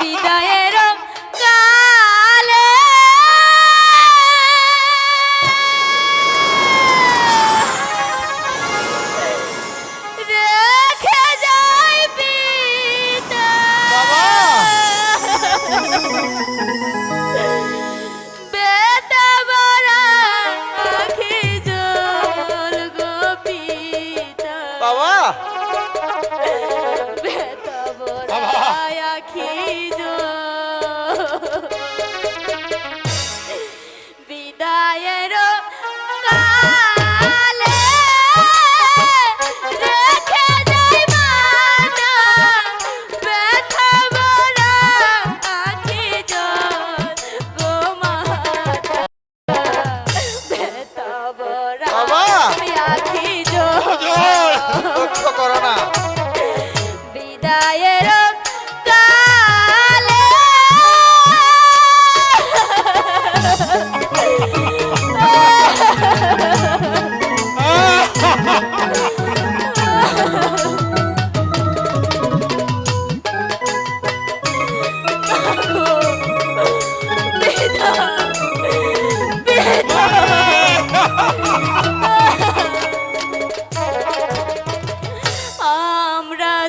বিদায়ের কালে। রেখে যাই পিতা। বেতা বড়া আখি জল গো পিতা। বাবা!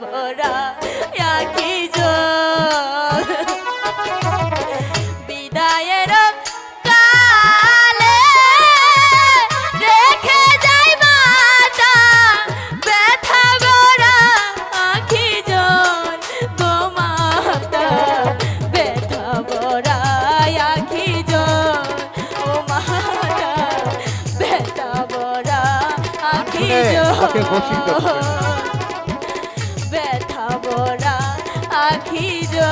ভরা একই বিদায়ের কালে রেখে যাই মাতা ব্যথা ভরা আখি জল। গো মাতা ব্যথা ভরা আখি জল। ও মাতা ব্যথা ভরা আখি জল। পাখি যা